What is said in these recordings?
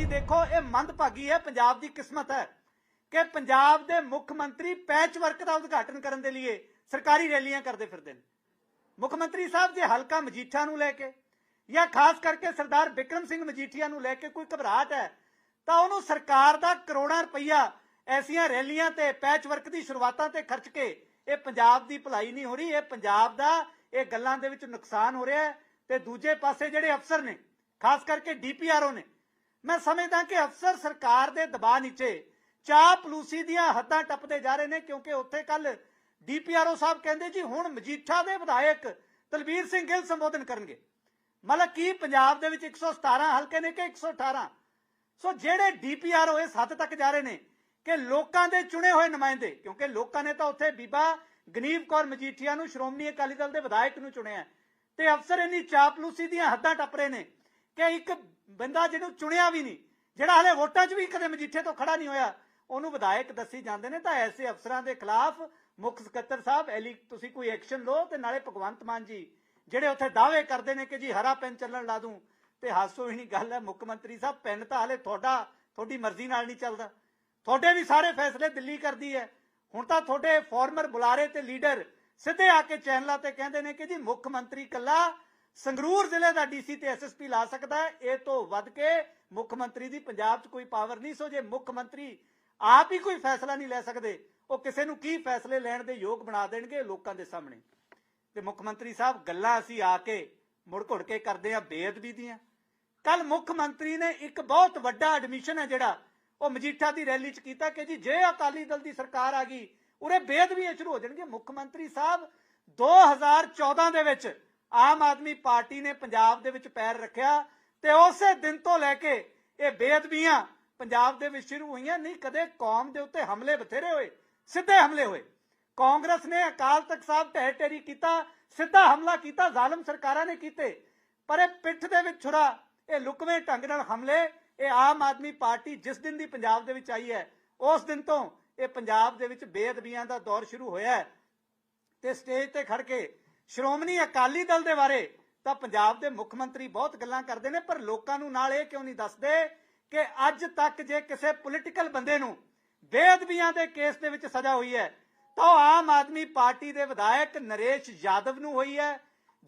ਦੀ ਦੇਖੋ, ਇਹ ਮੰਦਭਾਗੀ ਹੈ, ਪੰਜਾਬ ਦੀ ਕਿਸਮਤ ਹੈ ਕਿ ਪੰਜਾਬ ਦੇ ਮੁੱਖ ਮੰਤਰੀ ਪੈਚ ਵਰਕ ਦਾ ਉਦਘਾਟਨ ਕਰਨ ਦੇ ਲਈ ਸਰਕਾਰੀ ਰੈਲੀਆਂ ਕਰਦੇ ਫਿਰਦੇ ਨੇ। ਮੁੱਖ ਮੰਤਰੀ ਸਾਹਿਬ ਜੇ ਹਲਕਾ ਮਜੀਠਾ ਨੂੰ ਲੈ ਕੇ ਜਾਂ ਖਾਸ ਕਰਕੇ ਸਰਦਾਰ ਵਿਕਰਮ ਸਿੰਘ ਮਜੀਠੀਆ ਨੂੰ ਲੈ ਕੇ ਕੋਈ ਘਬਰਾਹਟ ਹੈ, ਤਾਂ ਉਹਨੂੰ ਸਰਕਾਰ ਦਾ ਕਰੋੜਾਂ ਰੁਪਈਆ ਐਸੀਆਂ ਰੈਲੀਆਂ ਤੇ ਪੈਚ ਵਰਕ ਦੀ ਸ਼ੁਰੂਆਤਾਂ ਤੇ ਖਰਚ ਕੇ ਇਹ ਪੰਜਾਬ ਦੀ ਭਲਾਈ ਨਹੀਂ ਹੋ ਰਹੀ, ਇਹ ਪੰਜਾਬ ਦਾ ਇਹ ਗੱਲਾਂ ਦੇ ਵਿੱਚ ਨੁਕਸਾਨ ਹੋ ਰਿਹਾ ਤੇ ਦੂਜੇ ਪਾਸੇ ਜਿਹੜੇ ਅਫਸਰ ਨੇ, ਖਾਸ ਕਰਕੇ ਡੀਪੀਆਰਓ ਨੇ ਮੈਂ ਸਮਝਦਾ ਕਿ ਅਫਸਰ ਸਰਕਾਰ ਦੇ ਦਬਾਅ ਨੀਚੇ ਚਾਹ ਪਲੂਸੀ ਦੀਆਂ ਹੱਦਾਂ ਟੱਪਦੇ ਜਾ ਰਹੇ ਨੇ, ਕਿਉਂਕਿ ਉੱਥੇ ਕੱਲ ਡੀਪੀਆਰਓ ਸਾਹਿਬ ਕਹਿੰਦੇ ਜੀ, ਹੁਣ ਮਜੀਠਾ ਦੇ ਵਿਧਾਇਕ ਤਲਵੀਰ ਸਿੰਘ ਗਿੱਲ ਸੰਬੋਧਨ ਕਰਨਗੇ। ਮਤਲਬ ਕੀ ਪੰਜਾਬ ਦੇ ਵਿੱਚ 117 ਹਲਕੇ ਨੇ ਕਿ 118 ਸੋ ਜਿਹੜੇ ਡੀਪੀਆਰਓ ਇਸ ਹੱਦ ਤੱਕ ਜਾ ਰਹੇ ਨੇ ਕਿ ਲੋਕਾਂ ਦੇ ਚੁਣੇ ਹੋਏ ਨੁਮਾਇੰਦੇ, ਕਿਉਂਕਿ ਲੋਕਾਂ ਨੇ ਤਾਂ ਉੱਥੇ ਬੀਬਾ ਗਨੀਵ ਕੌਰ ਮਜੀਠੀਆ ਨੂੰ ਸ਼੍ਰੋਮਣੀ ਅਕਾਲੀ ਦਲ ਦੇ ਵਿਧਾਇਕ ਨੂੰ ਚੁਣਿਆ ਤੇ ਅਫਸਰ ਇੰਨੀ ਚਾਪਲੂਸੀ ਦੀਆਂ ਹੱਦਾਂ ਟੱਪ ਰਹੇ ਨੇ ਕਿ ਇੱਕ ਬੰਦਾ ਜਿਹਨੂੰ ਚੁਣਿਆ ਵੀ ਨਹੀਂ, ਜਿਹੜਾ ਹਲੇ ਵੋਟਾਂ 'ਚ ਵੀ ਕਦੇ ਮਜੀਠੇ ਤੋਂ ਖੜਾ ਨਹੀਂ ਹੋਇਆ, ਉਹਨੂੰ ਵਿਧਾਇਕ ਦੱਸੀ ਜਾਂਦੇ ਨੇ ਤਾਂ ਐਸੇ ਅਫਸਰਾਂ ਦੇ ਖਿਲਾਫ ਮੁੱਖ ਸਕੱਤਰ ਸਾਹਿਬ, ਐਲੀ, ਤੁਸੀਂ ਕੋਈ ਐਕਸ਼ਨ ਲਓ ਤੇ ਨਾਲੇ ਭਗਵੰਤ ਮਾਨ ਜੀ, ਜਿਹੜੇ ਉੱਥੇ ਦਾਅਵੇ ਕਰਦੇ ਨੇ ਕਿ ਜੀ ਹਰਾ ਪੈਨ ਚੱਲਣ ਲਾ ਦੂੰ, ਤੇ ਹਾਸੋ ਗੱਲ ਹੈ, ਮੁੱਖ ਮੰਤਰੀ ਸਾਹਿਬ, ਪੈਨ ਤਾਂ ਹਲੇ ਤੁਹਾਡਾ, ਤੁਹਾਡੀ ਮਰਜ਼ੀ ਨਾਲ ਨਹੀਂ ਚੱਲਦਾ। ਤੁਹਾਡੇ ਵੀ ਸਾਰੇ ਫੈਸਲੇ ਦਿੱਲੀ ਕਰਦੀ ਹੈ। ਹੁਣ ਤਾਂ ਤੁਹਾਡੇ ਫਾਰਮਰ ਬੁਲਾਰੇ ਤੇ ਲੀਡਰ ਸਿੱਧੇ ਆ ਕੇ ਚੈਨਲਾਂ ਤੇ ਕਹਿੰਦੇ ਨੇ ਕਿ ਜੀ ਮੁੱਖ ਮੰਤਰੀ ਕੱਲਾ ਸੰਗਰੂਰ ਜ਼ਿਲ੍ਹੇ ਦਾ ਡੀਸੀ ਤੇ ਐਸਐਸਪੀ ਲਾ ਸਕਦਾ ਹੈ। ਇਹ ਤੋਂ ਵੱਧ ਕੇ ਮੁੱਖ ਮੰਤਰੀ ਦੀ ਪੰਜਾਬ 'ਚ ਕੋਈ ਪਾਵਰ ਨਹੀਂ। ਸੋ ਜੇ ਮੁੱਖ ਮੰਤਰੀ ਆਪ ਹੀ ਕੋਈ ਫੈਸਲਾ ਨਹੀਂ ਲੈ ਸਕਦੇ, ਉਹ ਕਿਸੇ ਨੂੰ ਕੀ ਫੈਸਲੇ ਲੈਣ ਦੇ ਯੋਗ ਬਣਾ ਦੇਣਗੇ ਲੋਕਾਂ ਦੇ ਸਾਹਮਣੇ। ਤੇ ਮੁੱਖ ਮੰਤਰੀ ਸਾਹਿਬ, ਗੱਲਾਂ ਅਸੀਂ ਆ ਕੇ ਮੁੜ ਘੁੜ ਕੇ ਕਰਦੇ ਆ ਬੇਅਦਬੀ ਦੀਆਂ। ਕੱਲ ਮੁੱਖ ਮੰਤਰੀ ਨੇ ਇੱਕ ਬਹੁਤ ਵੱਡਾ ਐਡਮਿਸ਼ਨ ਹੈ ਜਿਹੜਾ, ਉਹ ਮਜੀਠਾ ਦੀ ਰੈਲੀ 'ਚ ਕੀਤਾ ਕਿ ਜੀ, ਜੇ ਅਕਾਲੀ ਦਲ ਦੀ ਸਰਕਾਰ ਆ ਗਈ, ਉਰੇ ਬੇਅਦਬੀਆਂ ਸ਼ੁਰੂ ਹੋ ਜਾਣਗੀਆਂ। ਮੁੱਖ ਮੰਤਰੀ ਸਾਹਿਬ 2014 ਦੇ ਵਿੱਚ ਆਮ ਆਦਮੀ ਪਾਰਟੀ ਨੇ ਪੰਜਾਬ ਦੇ ਵਿੱਚ ਪੈਰ ਰੱਖਿਆ ਤੇ ਉਸੇ ਦਿਨ ਤੋਂ ਲੈ ਕੇ ਇਹ ਬੇਅਦਬੀਆਂ ਪੰਜਾਬ ਦੇ ਵਿੱਚ ਸ਼ੁਰੂ ਹੋਈਆਂ। ਨਹੀਂ, ਕਦੇ ਕੌਮ ਦੇ ਉੱਤੇ ਹਮਲੇ ਬਥੇਰੇ ਹੋਏ, ਸਿੱਧੇ ਹਮਲੇ ਹੋਏ। ਕਾਂਗਰਸ ਨੇ ਅਕਾਲ ਤਖਤ ਸਾਹਿਬ ਢਹਿ ਢੇਰੀ ਕੀਤਾ, ਸਿੱਧਾ ਹਮਲਾ ਕੀਤਾ, ਜ਼ਾਲਮ ਸਰਕਾਰਾਂ ਨੇ ਕੀਤੇ। ਪਰ ਇਹ ਪਿੱਠ ਦੇ ਵਿੱਚ ਛੁਰਾ, ਇਹ ਲੁਕਵੇਂ ਢੰਗ ਨਾਲ ਹਮਲੇ, ਇਹ ਆਮ ਆਦਮੀ ਪਾਰਟੀ ਜਿਸ ਦਿਨ ਦੀ ਪੰਜਾਬ ਦੇ ਵਿੱਚ ਆਈ ਹੈ, ਉਸ ਦਿਨ ਤੋਂ ਇਹ ਪੰਜਾਬ ਦੇ ਵਿੱਚ ਬੇਅਦਬੀਆਂ ਦਾ ਦੌਰ ਸ਼ੁਰੂ ਹੋਇਆ ਹੈ। ਤੇ ਸਟੇਜ ਤੇ ਖੜ ਕੇ ਸ਼੍ਰੋਮਣੀ ਅਕਾਲੀ ਦਲ ਦੇ ਬਾਰੇ ਤਾਂ ਪੰਜਾਬ ਦੇ ਮੁੱਖ ਮੰਤਰੀ ਬਹੁਤ ਗੱਲਾਂ ਕਰਦੇ ਨੇ, ਪਰ ਲੋਕਾਂ ਨੂੰ ਨਾਲ ਇਹ ਕਿਉਂ ਨਹੀਂ ਦੱਸਦੇ ਕਿ ਅੱਜ ਤੱਕ ਜੇ ਕਿਸੇ ਪੋਲੀਟੀਕਲ ਬੰਦੇ ਨੂੰ ਬੇਅਦਬੀਆਂ ਦੇ ਕੇਸ ਦੇ ਵਿੱਚ ਸਜ਼ਾ ਹੋਈ ਹੈ, ਤਾਂ ਆਮ ਆਦਮੀ ਪਾਰਟੀ ਦੇ ਵਿਧਾਇਕ ਨਰੇਸ਼ ਯਾਦਵ ਨੂੰ ਹੋਈ ਹੈ,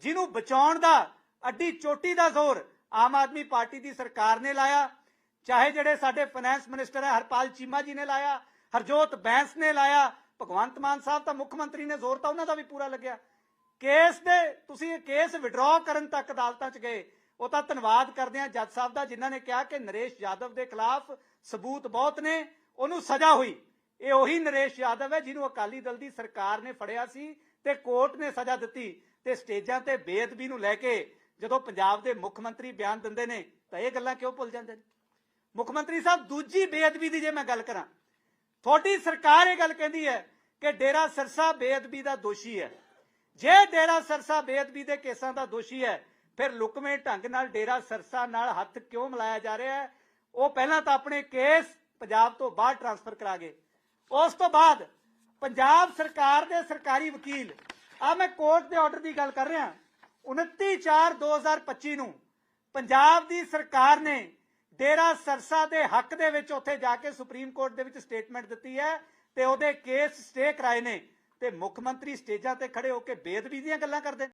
ਜਿਹਨੂੰ ਬਚਾਉਣ ਦਾ ਅੱਡੀ ਚੋਟੀ ਦਾ ਜ਼ੋਰ ਆਮ ਆਦਮੀ ਪਾਰਟੀ ਦੀ ਸਰਕਾਰ ਨੇ ਲਾਇਆ, ਚਾਹੇ ਜਿਹੜੇ ਸਾਡੇ ਫਾਈਨੈਂਸ ਮਿਨਿਸਟਰ ਹੈ, ਹਰਪਾਲ ਚੀਮਾ ਜੀ ਨੇ ਲਾਇਆ, ਹਰਜੋਤ ਬੈਂਸ ਨੇ ਲਾਇਆ, ਭਗਵੰਤ ਮਾਨ ਸਾਹਿਬ ਤਾਂ ਮੁੱਖ ਮੰਤਰੀ ਨੇ ਜ਼ੋਰ ਤਾਂ ਉਹਨਾਂ ਦਾ ਵੀ ਪੂਰਾ ਲੱਗਿਆ। ਕੇਸ ਦੇ ਤੁਸੀਂ ਇਹ ਕੇਸ ਵਿਡਰਾਅ ਕਰਨ ਤੱਕ ਅਦਾਲਤਾਂ 'ਚ ਗਏ, ਉਹ ਤਾਂ ਧੰਨਵਾਦ ਕਰਦੇ ਆ ਜੱਜ ਸਾਹਿਬ ਦਾ, ਜਿਨ੍ਹਾਂ ਨੇ ਕਿਹਾ ਕਿ ਨਰੇਸ਼ ਯਾਦਵ ਦੇ ਖਿਲਾਫ ਸਬੂਤ ਬਹੁਤ ਨੇ, ਉਹਨੂੰ ਸਜ਼ਾ ਹੋਈ। ਇਹ ਉਹੀ ਨਰੇਸ਼ ਯਾਦਵ ਹੈ ਜਿਹਨੂੰ ਅਕਾਲੀ ਦਲ ਦੀ ਸਰਕਾਰ ਨੇ ਫੜਿਆ ਸੀ ਤੇ ਕੋਰਟ ਨੇ ਸਜ਼ਾ ਦਿੱਤੀ ਤੇ ਸਟੇਜਾਂ ਤੇ ਬੇਅਦਬੀ ਨੂੰ ਲੈ ਕੇ ਜਦੋਂ ਪੰਜਾਬ ਦੇ ਮੁੱਖ ਮੰਤਰੀ ਬਿਆਨ ਦਿੰਦੇ ਨੇ, ਤਾਂ ਇਹ ਗੱਲਾਂ ਕਿਉਂ ਭੁੱਲ ਜਾਂਦੇ ਨੇ? ਮੁੱਖ ਮੰਤਰੀ ਸਾਹਿਬ, ਦੂਜੀ ਬੇਅਦਬੀ ਦੀ ਜੇ ਮੈਂ ਗੱਲ ਕਰਾਂ, ਤੁਹਾਡੀ ਸਰਕਾਰ ਇਹ ਗੱਲ ਕਹਿੰਦੀ ਹੈ ਕਿ ਡੇਰਾ ਸਰਸਾ ਬੇਅਦਬੀ ਦਾ ਦੋਸ਼ੀ ਹੈ। ਜੇ ਡੇਰਾ ਸਰਸਾ ਬੇਅਦਬੀ ਦੇ ਕੇਸਾਂ ਦਾ ਦੋਸ਼ੀ ਹੈ, ਫਿਰ ਲੁਕਵੇਂ ਢੰਗ ਨਾਲ ਡੇਰਾ ਸਰਸਾ ਨਾਲ ਹੱਥ ਕਿਉਂ ਮਿਲਾਇਆ ਜਾ ਰਿਹਾ ਹੈ? ਉਹ ਪਹਿਲਾਂ ਤਾਂ ਆਪਣੇ ਕੇਸ ਪੰਜਾਬ ਤੋਂ ਬਾਹਰ ਟਰਾਂਸਫਰ ਕਰਾ ਗਏ। ਉਸ ਤੋਂ ਬਾਅਦ ਪੰਜਾਬ ਸਰਕਾਰ ਦੇ ਸਰਕਾਰੀ ਵਕੀਲ ਆ ਮੈਂ ਕੋਰਟ ਦੇ ਆਰਡਰ ਦੀ ਗੱਲ ਕਰ ਰਿਹਾ 29/4/2025 ਨੂੰ ਪੰਜਾਬ ਦੀ ਸਰਕਾਰ ਨੇ ਡੇਰਾ ਸਰਸਾ ਦੇ ਹੱਕ ਦੇ ਵਿੱਚ ਉੱਥੇ ਜਾ ਕੇ ਸੁਪਰੀਮ ਕੋਰਟ ਦੇ ਵਿੱਚ ਸਟੇਟਮੈਂਟ ਦਿੱਤੀ ਹੈ ਤੇ ਉਹਦੇ ਕੇਸ ਸਟੇ ਕਰਾਏ ਨੇ। ਤੇ ਮੁੱਖ ਮੰਤਰੀ ਸਟੇਜਾਂ ਤੇ ਖੜੇ ਹੋ ਕੇ ਬੇਅਦਬੀ ਦੀਆਂ ਗੱਲਾਂ ਕਰਦੇ।